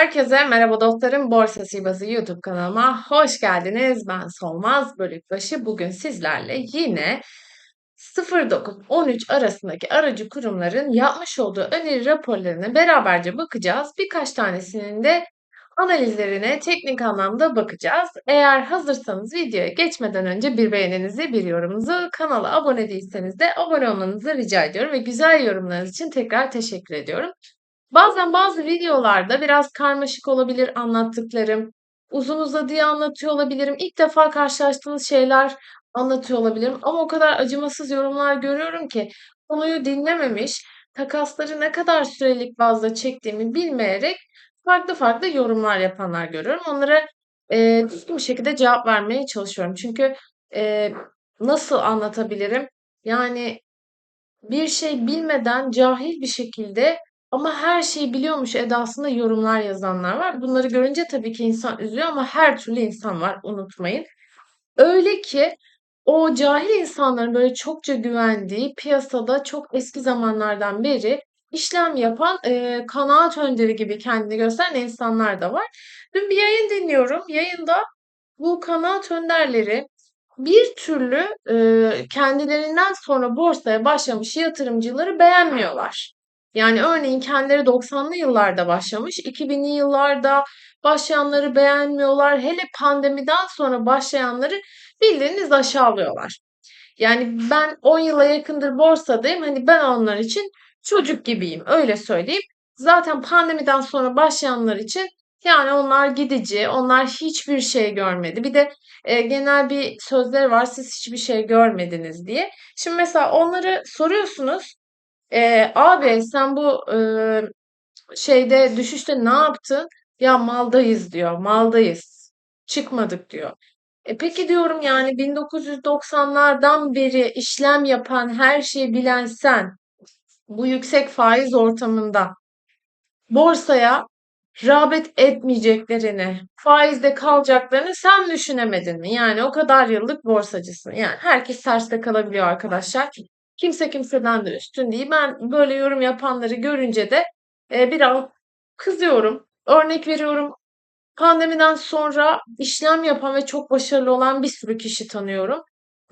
Herkese merhaba dostlarım. Borsa Sibası YouTube kanalıma hoş geldiniz. Ben Solmaz Bölükbaşı. Bugün sizlerle yine 09-13 arasındaki aracı kurumların yapmış olduğu öneri raporlarına beraberce bakacağız. Birkaç tanesinin de analizlerine teknik anlamda bakacağız. Eğer hazırsanız videoya geçmeden önce bir beğeninizi, bir yorumunuzu, kanala abone değilseniz de abone olmanızı rica ediyorum ve güzel yorumlarınız için tekrar teşekkür ediyorum. Bazen bazı videolarda biraz karmaşık olabilir anlattıklarım. Uzun uzadıya anlatıyor olabilirim. İlk defa karşılaştığınız şeyler anlatıyor olabilirim. Ama o kadar acımasız yorumlar görüyorum ki konuyu dinlememiş, takasları ne kadar sürelik bazda çektiğimi bilmeyerek farklı farklı yorumlar yapanlar görüyorum. Onlara eee, düzgün bir şekilde cevap vermeye çalışıyorum. Çünkü eee, nasıl anlatabilirim? Yani bir şey bilmeden cahil bir şekilde ama her şeyi biliyormuş edasında yorumlar yazanlar var. Bunları görünce tabii ki insan üzülüyor ama her türlü insan var unutmayın. Öyle ki o cahil insanların böyle çokça güvendiği piyasada çok eski zamanlardan beri işlem yapan e, kanaat önderi gibi kendini gösteren insanlar da var. Dün bir yayın dinliyorum. Yayında bu kanaat önderleri bir türlü e, kendilerinden sonra borsaya başlamış yatırımcıları beğenmiyorlar. Yani örneğin kendileri 90'lı yıllarda başlamış, 2000'li yıllarda başlayanları beğenmiyorlar. Hele pandemiden sonra başlayanları bildiğiniz aşağılıyorlar. Yani ben 10 yıla yakındır borsadayım. Hani ben onlar için çocuk gibiyim. Öyle söyleyeyim. Zaten pandemiden sonra başlayanlar için yani onlar gidici, onlar hiçbir şey görmedi. Bir de e, genel bir sözleri var siz hiçbir şey görmediniz diye. Şimdi mesela onları soruyorsunuz. E, abi sen bu e, şeyde düşüşte ne yaptın? Ya maldayız diyor. Maldayız. Çıkmadık diyor. E peki diyorum yani 1990'lardan beri işlem yapan her şeyi bilen sen bu yüksek faiz ortamında borsaya rağbet etmeyeceklerini, faizde kalacaklarını sen düşünemedin mi? Yani o kadar yıllık borsacısın. Yani herkes terste kalabiliyor arkadaşlar. Kimse kimseden de üstün değil. Ben böyle yorum yapanları görünce de e, biraz kızıyorum. Örnek veriyorum. Pandemiden sonra işlem yapan ve çok başarılı olan bir sürü kişi tanıyorum.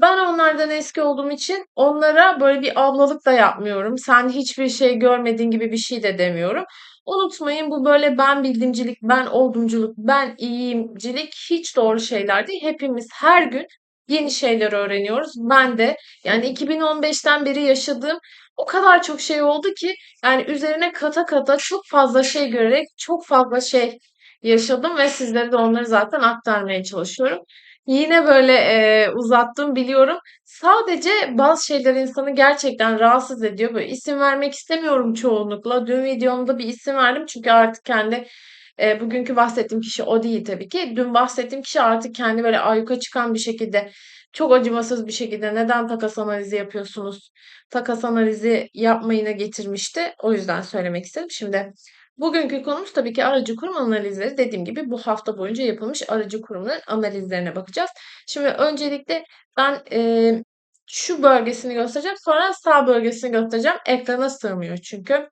Ben onlardan eski olduğum için onlara böyle bir ablalık da yapmıyorum. Sen hiçbir şey görmediğin gibi bir şey de demiyorum. Unutmayın bu böyle ben bildiğimcilik, ben oldumculuk, ben iyiyimcilik hiç doğru şeyler değil. Hepimiz her gün yeni şeyler öğreniyoruz. Ben de yani 2015'ten beri yaşadığım o kadar çok şey oldu ki yani üzerine kata kata çok fazla şey görerek çok fazla şey yaşadım ve sizlere de onları zaten aktarmaya çalışıyorum. Yine böyle e, uzattım biliyorum. Sadece bazı şeyler insanı gerçekten rahatsız ediyor. Böyle isim vermek istemiyorum çoğunlukla. Dün videomda bir isim verdim çünkü artık kendi e, bugünkü bahsettiğim kişi o değil tabii ki. Dün bahsettiğim kişi artık kendi böyle ayyuka çıkan bir şekilde çok acımasız bir şekilde neden takas analizi yapıyorsunuz? Takas analizi yapmayına getirmişti. O yüzden söylemek istedim. Şimdi Bugünkü konumuz tabii ki aracı kurum analizleri. Dediğim gibi bu hafta boyunca yapılmış aracı kurumların analizlerine bakacağız. Şimdi öncelikle ben e, şu bölgesini göstereceğim. Sonra sağ bölgesini göstereceğim. Ekrana sığmıyor çünkü.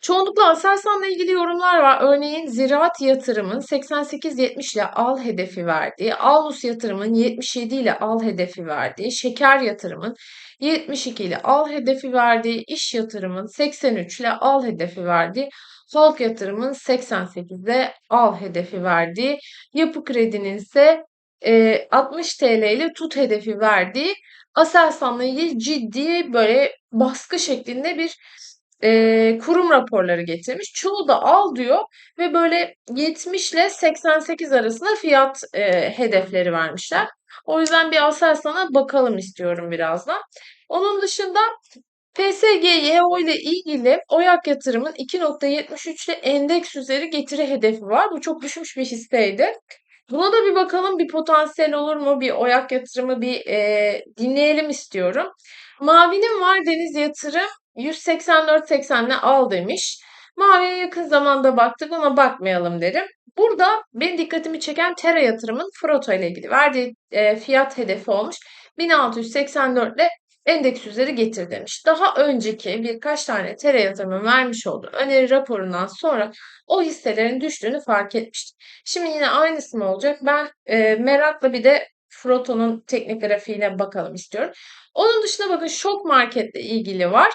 Çoğunlukla Aselsan'la ilgili yorumlar var. Örneğin Ziraat Yatırım'ın 88-70 ile al hedefi verdiği, Alus Yatırım'ın 77 ile al hedefi verdiği, Şeker Yatırım'ın 72 ile al hedefi verdiği, İş Yatırım'ın 83 ile al hedefi verdiği, Halk Yatırım'ın 88 ile al hedefi verdiği, Yapı Kredi'nin ise e, 60 TL ile tut hedefi verdiği Aselsan'la ilgili ciddi böyle baskı şeklinde bir e, kurum raporları getirmiş. Çoğu da al diyor ve böyle 70 ile 88 arasında fiyat e, hedefleri vermişler. O yüzden bir Aselsan'a bakalım istiyorum birazdan. Onun dışında PSG YO ile ilgili OYAK yatırımın 2.73 ile endeks üzeri getiri hedefi var. Bu çok düşmüş bir hisseydi. Buna da bir bakalım bir potansiyel olur mu? Bir OYAK yatırımı bir e, dinleyelim istiyorum. Mavi'nin var Deniz Yatırım 184.80'le al demiş. Mavi'ye yakın zamanda baktık ama bakmayalım derim. Burada benim dikkatimi çeken Tera yatırımın Froto ile ilgili verdiği e, fiyat hedefi olmuş. 1684 ile endeks üzeri getir demiş. Daha önceki birkaç tane TR yatırımın vermiş olduğu öneri raporundan sonra o hisselerin düştüğünü fark etmiştik. Şimdi yine aynısı mı olacak? Ben e, merakla bir de Froto'nun teknik grafiğine bakalım istiyorum. Onun dışında bakın şok marketle ilgili var.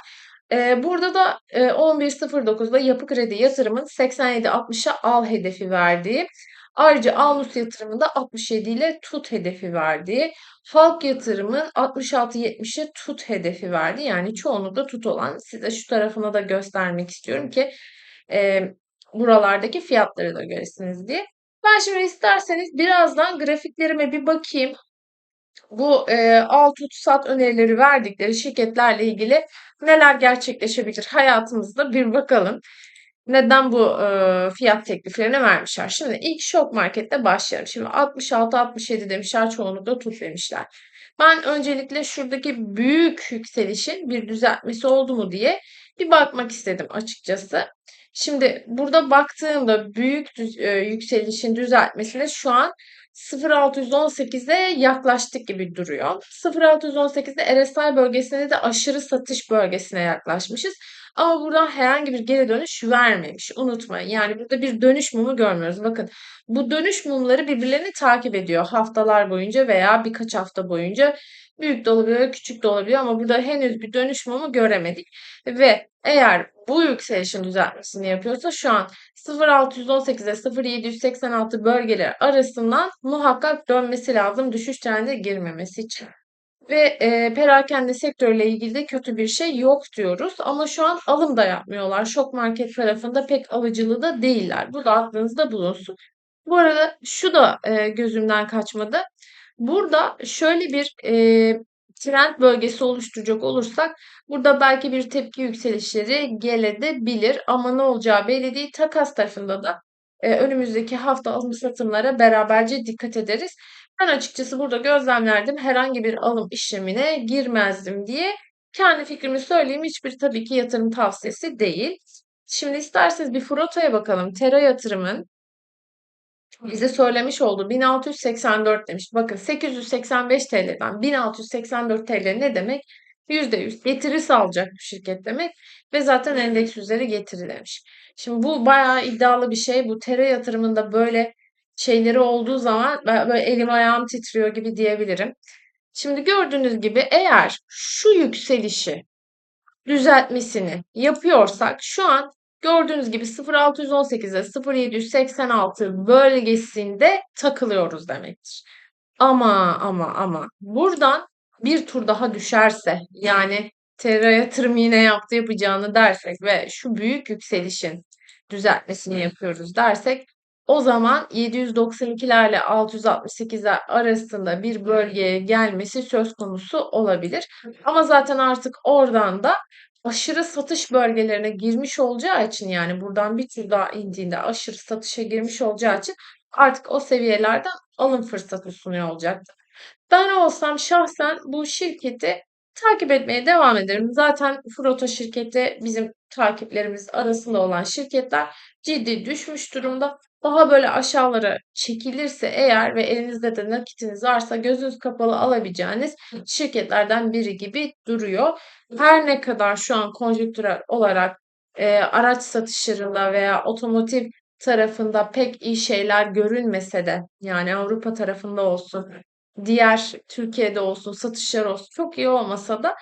Burada da e, 11.09'da yapı kredi yatırımın 87.60'a al hedefi verdiği Ayrıca Alnus yatırımında 67 ile tut hedefi verdi. Halk yatırımın 66-70'e tut hedefi verdi. Yani çoğunlukla tut olan. Size şu tarafına da göstermek istiyorum ki e, buralardaki fiyatları da göresiniz diye. Ben şimdi isterseniz birazdan grafiklerime bir bakayım. Bu e, al tut önerileri verdikleri şirketlerle ilgili neler gerçekleşebilir hayatımızda bir bakalım neden bu e, fiyat tekliflerini vermişler. Şimdi ilk şok markette başlayalım. Şimdi 66-67 demişler çoğunlukla tut demişler. Ben öncelikle şuradaki büyük yükselişin bir düzeltmesi oldu mu diye bir bakmak istedim açıkçası. Şimdi burada baktığımda büyük düz, e, yükselişin düzeltmesine şu an 0.618'e yaklaştık gibi duruyor. 0.618'de RSI bölgesinde de aşırı satış bölgesine yaklaşmışız. Ama buradan herhangi bir geri dönüş vermemiş. Unutmayın. Yani burada bir dönüş mumu görmüyoruz. Bakın bu dönüş mumları birbirlerini takip ediyor haftalar boyunca veya birkaç hafta boyunca. Büyük de olabiliyor, küçük de olabiliyor ama burada henüz bir dönüş mumu göremedik. Ve eğer bu yükselişin düzeltmesini yapıyorsa şu an 0.618'e 0.786 bölgeler arasından muhakkak dönmesi lazım düşüş trendine girmemesi için. Ve e, perakende sektörüyle ilgili de kötü bir şey yok diyoruz. Ama şu an alım da yapmıyorlar. Şok market tarafında pek alıcılı da değiller. Bu da aklınızda bulunsun. Bu arada şu da e, gözümden kaçmadı. Burada şöyle bir e, trend bölgesi oluşturacak olursak burada belki bir tepki yükselişleri gelebilir ama ne olacağı belli değil. Takas tarafında da e, önümüzdeki hafta alım satımlara beraberce dikkat ederiz. Ben açıkçası burada gözlemlerdim. Herhangi bir alım işlemine girmezdim diye. Kendi fikrimi söyleyeyim. Hiçbir tabii ki yatırım tavsiyesi değil. Şimdi isterseniz bir Froto'ya bakalım. Tera yatırımın bize söylemiş olduğu 1684 demiş. Bakın 885 TL'den 1684 TL ne demek? %100 getiri sağlayacak bir şirket demek ve zaten endeks üzeri getiri demiş. Şimdi bu bayağı iddialı bir şey. Bu Tera yatırımında böyle şeyleri olduğu zaman böyle elim ayağım titriyor gibi diyebilirim. Şimdi gördüğünüz gibi eğer şu yükselişi düzeltmesini yapıyorsak şu an gördüğünüz gibi 0618'e 0786 bölgesinde takılıyoruz demektir. Ama ama ama buradan bir tur daha düşerse yani TR yatırım yine yaptı yapacağını dersek ve şu büyük yükselişin düzeltmesini yapıyoruz dersek o zaman 792'lerle 668'ler arasında bir bölgeye gelmesi söz konusu olabilir. Ama zaten artık oradan da aşırı satış bölgelerine girmiş olacağı için yani buradan bir tur daha indiğinde aşırı satışa girmiş olacağı için artık o seviyelerden alım fırsatı sunuyor olacaktır. Ben olsam şahsen bu şirketi takip etmeye devam ederim. Zaten Froto şirketi bizim takiplerimiz arasında olan şirketler ciddi düşmüş durumda. Daha böyle aşağılara çekilirse eğer ve elinizde de nakitiniz varsa gözünüz kapalı alabileceğiniz şirketlerden biri gibi duruyor. Her ne kadar şu an konjonktürel olarak e, araç satışlarında veya otomotiv tarafında pek iyi şeyler görünmese de yani Avrupa tarafında olsun, diğer Türkiye'de olsun, satışlar olsun çok iyi olmasa da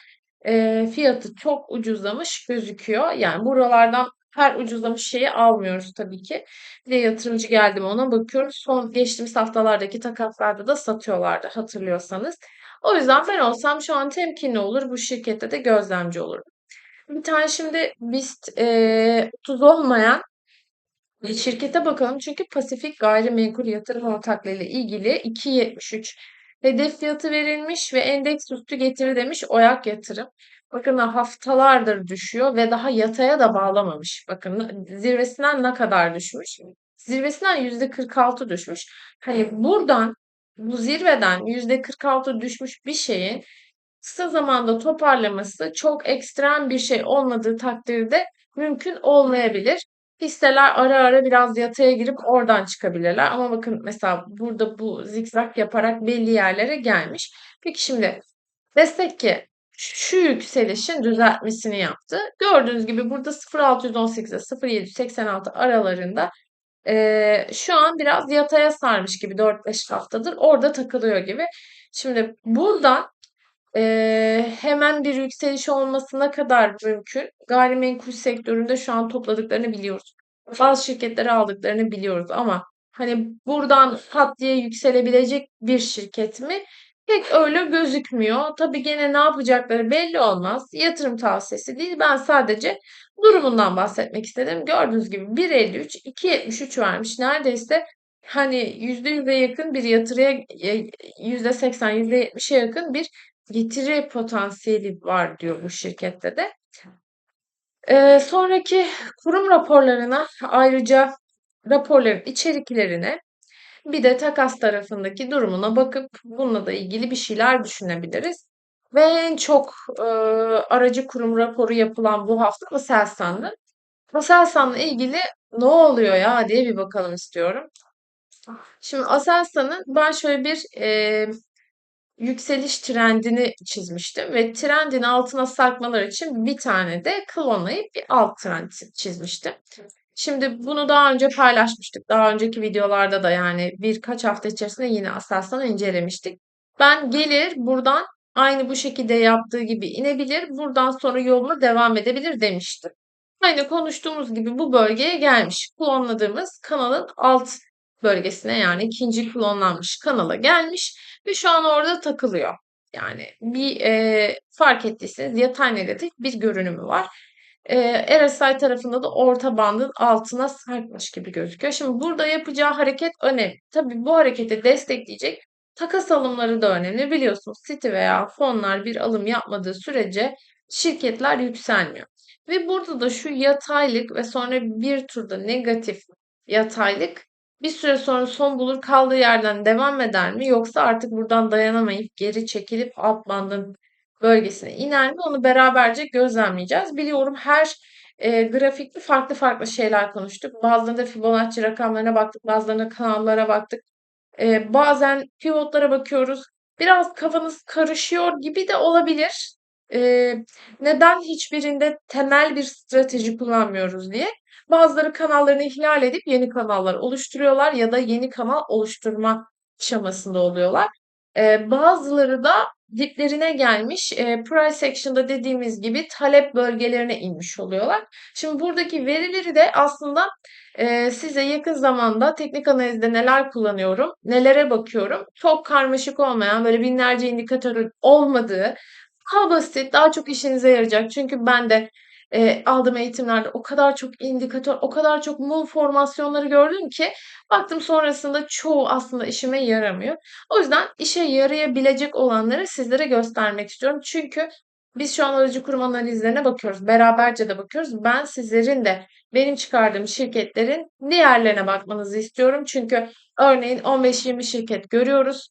e, fiyatı çok ucuzlamış gözüküyor. Yani buralardan her ucuzlamış şeyi almıyoruz tabii ki. Bir de yatırımcı geldi mi ona bakıyoruz. Son geçtiğimiz haftalardaki takaslarda da satıyorlardı hatırlıyorsanız. O yüzden ben olsam şu an temkinli olur. Bu şirkette de gözlemci olurum. Bir tane şimdi BIST e, 30 olmayan bir şirkete bakalım. Çünkü Pasifik Gayrimenkul Yatırım Ortaklığı ile ilgili 2.73 hedef fiyatı verilmiş ve endeks üstü getiri demiş Oyak Yatırım. Bakın haftalardır düşüyor ve daha yataya da bağlamamış. Bakın zirvesinden ne kadar düşmüş? Zirvesinden %46 düşmüş. Hani buradan bu zirveden %46 düşmüş bir şeyin kısa zamanda toparlaması çok ekstrem bir şey olmadığı takdirde mümkün olmayabilir. Hisseler ara ara biraz yataya girip oradan çıkabilirler. Ama bakın mesela burada bu zikzak yaparak belli yerlere gelmiş. Peki şimdi destek ki şu yükselişin düzeltmesini yaptı. Gördüğünüz gibi burada 0.618 ile 0.786 aralarında Eee, şu an biraz yataya sarmış gibi 4-5 haftadır orada takılıyor gibi. Şimdi buradan eee, hemen bir yükseliş olması ne kadar mümkün? Gayrimenkul sektöründe şu an topladıklarını biliyoruz. Bazı şirketleri aldıklarını biliyoruz ama hani buradan pat diye yükselebilecek bir şirket mi? Pek öyle gözükmüyor. Tabii gene ne yapacakları belli olmaz. Yatırım tavsiyesi değil. Ben sadece durumundan bahsetmek istedim. Gördüğünüz gibi 1.53, 2.73 vermiş. Neredeyse hani %100'e yakın bir yatırıya %80, %70'e yakın bir getiri potansiyeli var diyor bu şirkette de. Ee, sonraki kurum raporlarına ayrıca raporların içeriklerine bir de takas tarafındaki durumuna bakıp bununla da ilgili bir şeyler düşünebiliriz. Ve en çok e, aracı kurum raporu yapılan bu hafta Aselsan'dı. Aselsan'la ilgili ne oluyor ya diye bir bakalım istiyorum. Şimdi Aselsan'ın ben şöyle bir e, yükseliş trendini çizmiştim ve trendin altına sarkmalar için bir tane de klonlayıp bir alt trend çizmiştim. Şimdi bunu daha önce paylaşmıştık. Daha önceki videolarda da yani birkaç hafta içerisinde yine Aselsan'ı incelemiştik. Ben gelir buradan aynı bu şekilde yaptığı gibi inebilir. Buradan sonra yoluna devam edebilir demiştim. Aynı konuştuğumuz gibi bu bölgeye gelmiş. Klonladığımız kanalın alt bölgesine yani ikinci klonlanmış kanala gelmiş ve şu an orada takılıyor. Yani bir e, fark ettiyseniz yatay negatif bir görünümü var. E, RSI tarafında da orta bandın altına sarkmış gibi gözüküyor. Şimdi burada yapacağı hareket önemli. Tabii bu hareketi destekleyecek takas alımları da önemli. Biliyorsunuz City veya fonlar bir alım yapmadığı sürece şirketler yükselmiyor. Ve burada da şu yataylık ve sonra bir turda negatif yataylık bir süre sonra son bulur kaldığı yerden devam eder mi yoksa artık buradan dayanamayıp geri çekilip alt bandın bölgesine iner mi onu beraberce gözlemleyeceğiz. Biliyorum her e, grafikte farklı farklı şeyler konuştuk. Bazılarında Fibonacci rakamlarına baktık, bazılarında kanallara baktık. E, bazen pivotlara bakıyoruz. Biraz kafanız karışıyor gibi de olabilir. E, neden hiçbirinde temel bir strateji kullanmıyoruz diye. Bazıları kanallarını ihlal edip yeni kanallar oluşturuyorlar ya da yeni kanal oluşturma aşamasında oluyorlar. Ee, bazıları da diplerine gelmiş e, price action'da dediğimiz gibi talep bölgelerine inmiş oluyorlar. Şimdi buradaki verileri de aslında e, size yakın zamanda teknik analizde neler kullanıyorum, nelere bakıyorum. Çok karmaşık olmayan böyle binlerce indikatörün olmadığı daha basit, daha çok işinize yarayacak. Çünkü ben de Eee, aldığım eğitimlerde o kadar çok indikatör, o kadar çok mum formasyonları gördüm ki baktım sonrasında çoğu aslında işime yaramıyor. O yüzden işe yarayabilecek olanları sizlere göstermek istiyorum. Çünkü biz şu an aracı kurum analizlerine bakıyoruz. Beraberce de bakıyoruz. Ben sizlerin de benim çıkardığım şirketlerin diğerlerine bakmanızı istiyorum. Çünkü örneğin 15-20 şirket görüyoruz.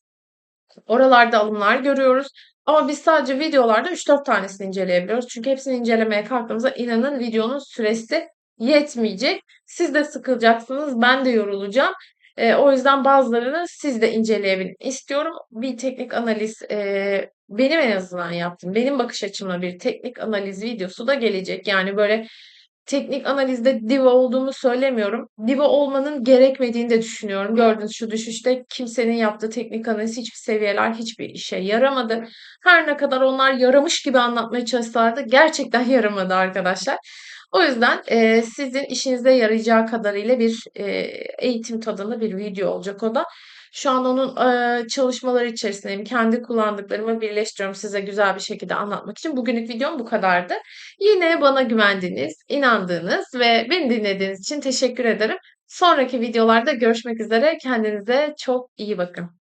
Oralarda alımlar görüyoruz. Ama biz sadece videolarda 3-4 tanesini inceleyebiliyoruz. Çünkü hepsini incelemeye kalktığımızda inanın videonun süresi yetmeyecek. Siz de sıkılacaksınız, ben de yorulacağım. E, o yüzden bazılarını siz de inceleyebilin istiyorum. Bir teknik analiz e, benim en azından yaptım. Benim bakış açımla bir teknik analiz videosu da gelecek. Yani böyle teknik analizde diva olduğumu söylemiyorum. Diva olmanın gerekmediğini de düşünüyorum. Gördüğünüz şu düşüşte kimsenin yaptığı teknik analiz hiçbir seviyeler hiçbir işe yaramadı. Her ne kadar onlar yaramış gibi anlatmaya çalışsalar gerçekten yaramadı arkadaşlar. O yüzden e, sizin işinize yarayacağı kadarıyla bir e, eğitim tadında bir video olacak o da. Şu an onun e, çalışmaları içerisindeyim. Kendi kullandıklarımı birleştiriyorum size güzel bir şekilde anlatmak için. Bugünlük videom bu kadardı. Yine bana güvendiğiniz, inandığınız ve beni dinlediğiniz için teşekkür ederim. Sonraki videolarda görüşmek üzere. Kendinize çok iyi bakın.